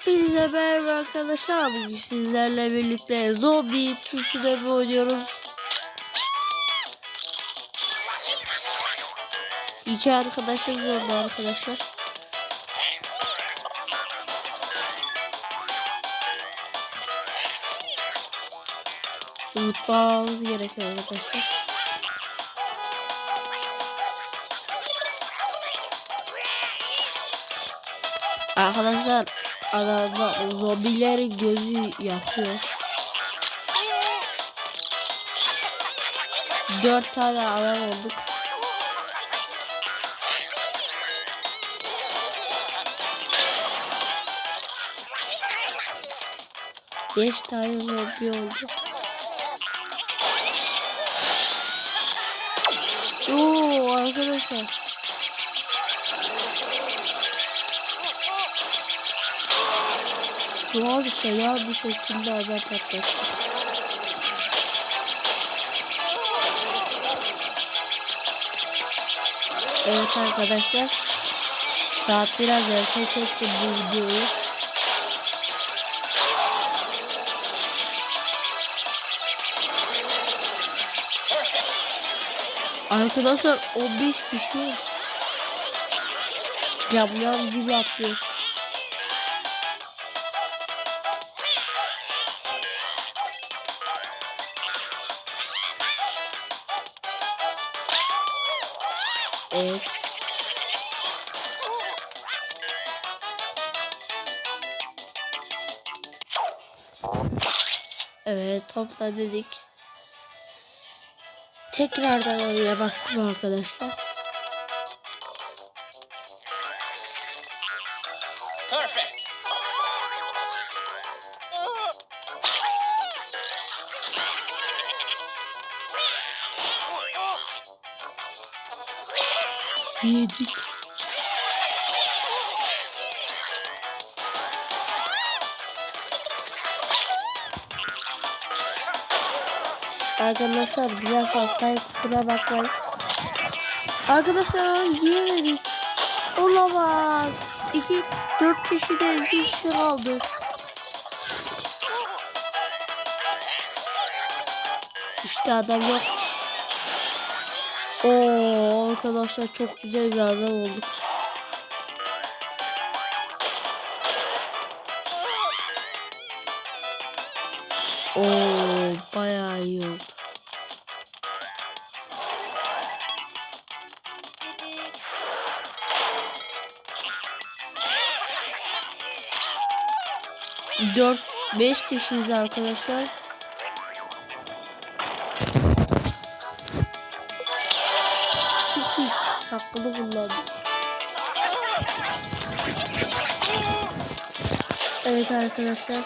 Hepinize merhaba arkadaşlar. Bugün sizlerle birlikte zombi tüsüde oynuyoruz. İki arkadaşımız oldu arkadaşlar. Zıplamamız gerekiyor arkadaşlar. Arkadaşlar adamda zombilerin gözü yakıyor. Dört tane adam olduk. Beş tane zombi oldu. Oo arkadaşlar. An fena bir şekilde adam patlattı. Evet arkadaşlar. Saat biraz erken çektim bu videoyu. Arkadaşlar 15 kişi Yam yam gibi atlıyoruz. Evet. Evet topla dedik. Tekrardan oraya bastım arkadaşlar. Perfect. Yedik. Arkadaşlar biraz hastayım kusura bakmayın. Arkadaşlar yiyemedik. Olamaz. İki, dört kişi de iki kişi kaldı. İşte adam yok. Oo arkadaşlar çok güzel bir adam olduk. Oo bayağı iyi oldu. Dört, beş kişiyiz arkadaşlar. Hakkını kullandım. Evet arkadaşlar.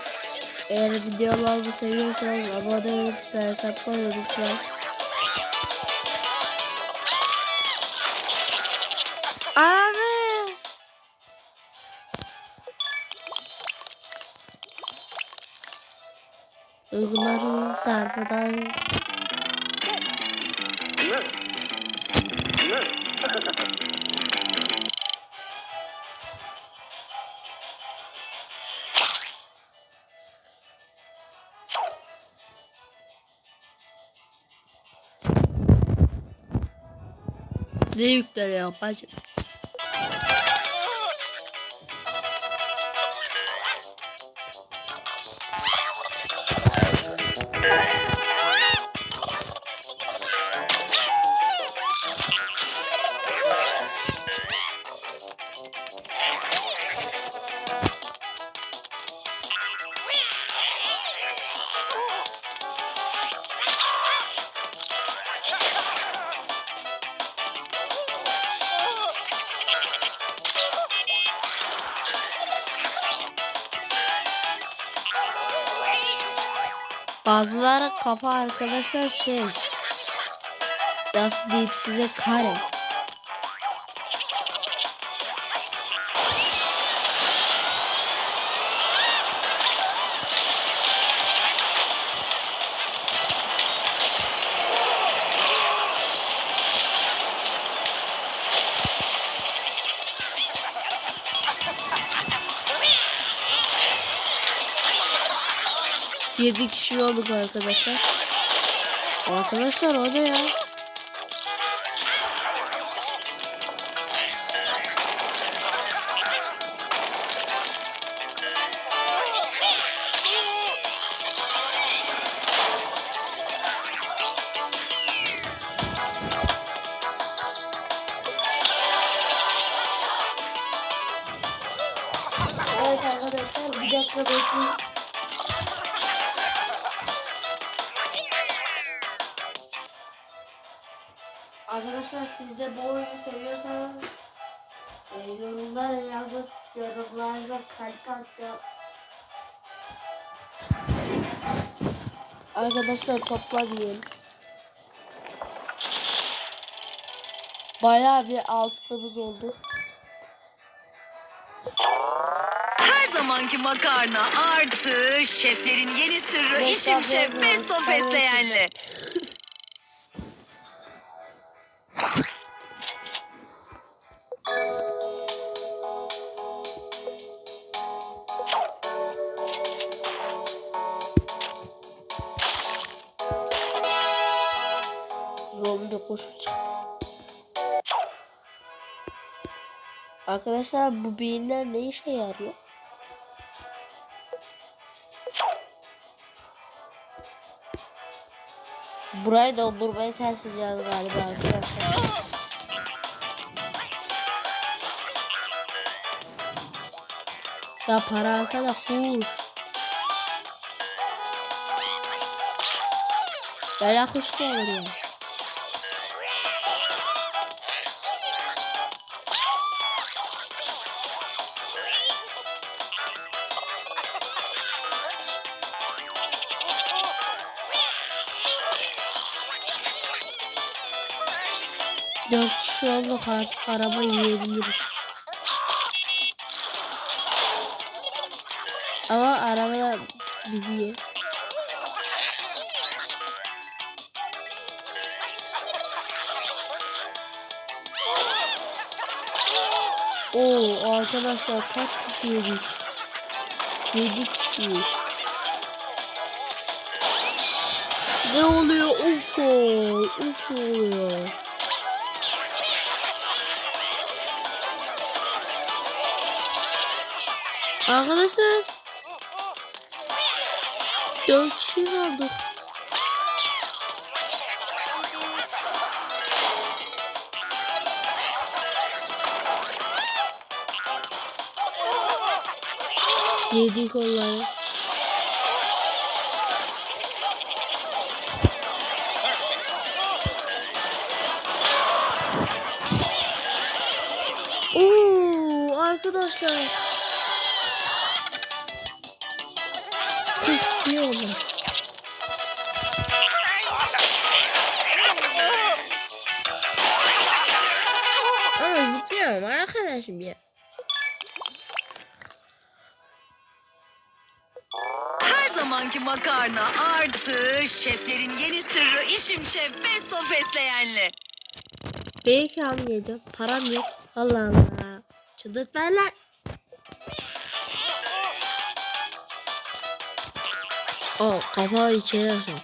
Eğer videolarımı seviyorsanız abone olup like atmayı unutmayın. Anne! Uyguları darmadan Ne yükleniyor bacım? Bazıları kafa arkadaşlar şey nasıl diyeyim size kare. 7 kişi olduk arkadaşlar. Arkadaşlar o ne ya? Evet arkadaşlar bir dakika bekleyin. Arkadaşlar siz de bu oyunu seviyorsanız e, yorumlara yazıp yorumlarınıza kalp atacağım. Arkadaşlar topla diyelim. Bayağı bir altımız oldu. Her zamanki makarna artı şeflerin yeni sırrı Beş işim şef yazıyorum. Besto Tamam, fesleğenli. Zombi koşu çıktı. Arkadaşlar bu beyinler ne işe yarıyor? Burayı doldurmaya çalışacağız galiba arkadaşlar. Ya para alsana kuş. Böyle kuş olur ya? Dört kişi olduk artık araba yiyebiliriz. Ama araba da bizi yer. Oo arkadaşlar kaç kişi yedik? 7 kişi. Ne oluyor? UFO. UFO oluyor. Arkadaşlar 4 kişi kaldık. Yedik onları. Oo arkadaşlar. Yiyorlar. Ama zıplıyorum arkadaşım ya. Her zamanki makarna artı şeflerin yeni sırrı işim şef Besto fesleğenli. Belki almayacağım. Param yok. Allah Allah. Çıldırtmayın lan. O kafa içeri alsam.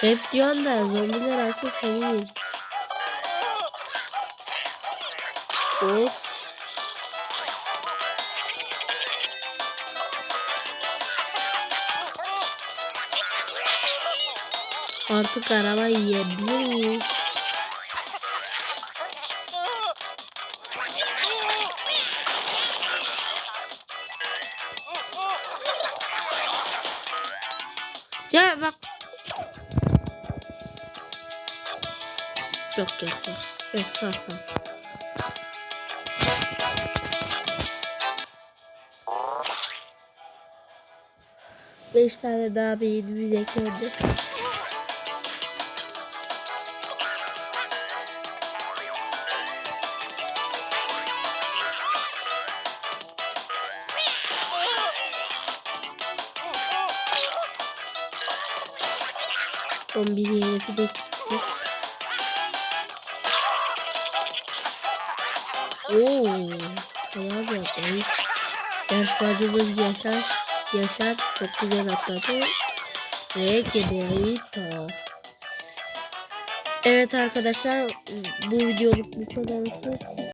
Hep diyorsun da zombiler aslında seni yiyecek. Of. Artık araba yiyebiliriz. Yok yok yok. Sağ sağ. Beş tane daha beynimiz eklendi. Son Oo, falan yapmayı. Yarışmacımız Yaşar, Yaşar çok güzel atladı. Ve Geberito. Evet arkadaşlar bu videoluk bu kadar.